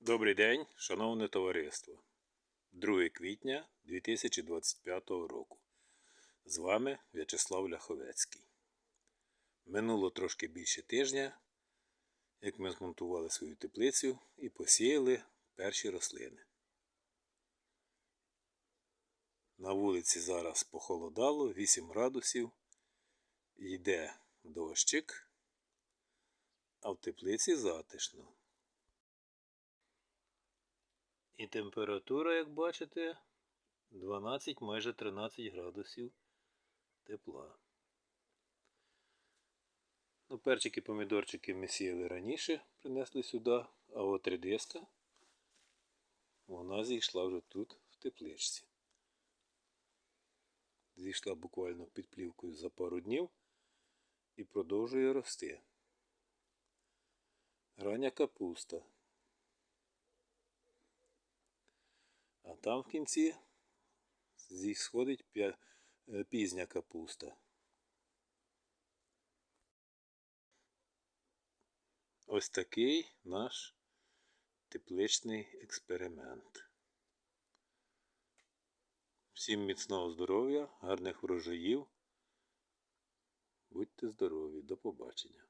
Добрий день, шановне товариство. 2 квітня 2025 року. З вами В'ячеслав Ляховецький. Минуло трошки більше тижня, як ми змонтували свою теплицю і посіяли перші рослини. На вулиці зараз похолодало 8 градусів, йде дощик, а в теплиці затишно. І температура, як бачите, 12 майже 13 градусів тепла. Ну, перчики, помідорчики ми сіяли раніше, принесли сюди, а от редиска, вона зійшла вже тут, в тепличці. Зійшла буквально під плівкою за пару днів і продовжує рости. Рання капуста. Там в кінці сходить е, пізня капуста. Ось такий наш тепличний експеримент. Всім міцного здоров'я, гарних врожаїв. Будьте здорові, до побачення.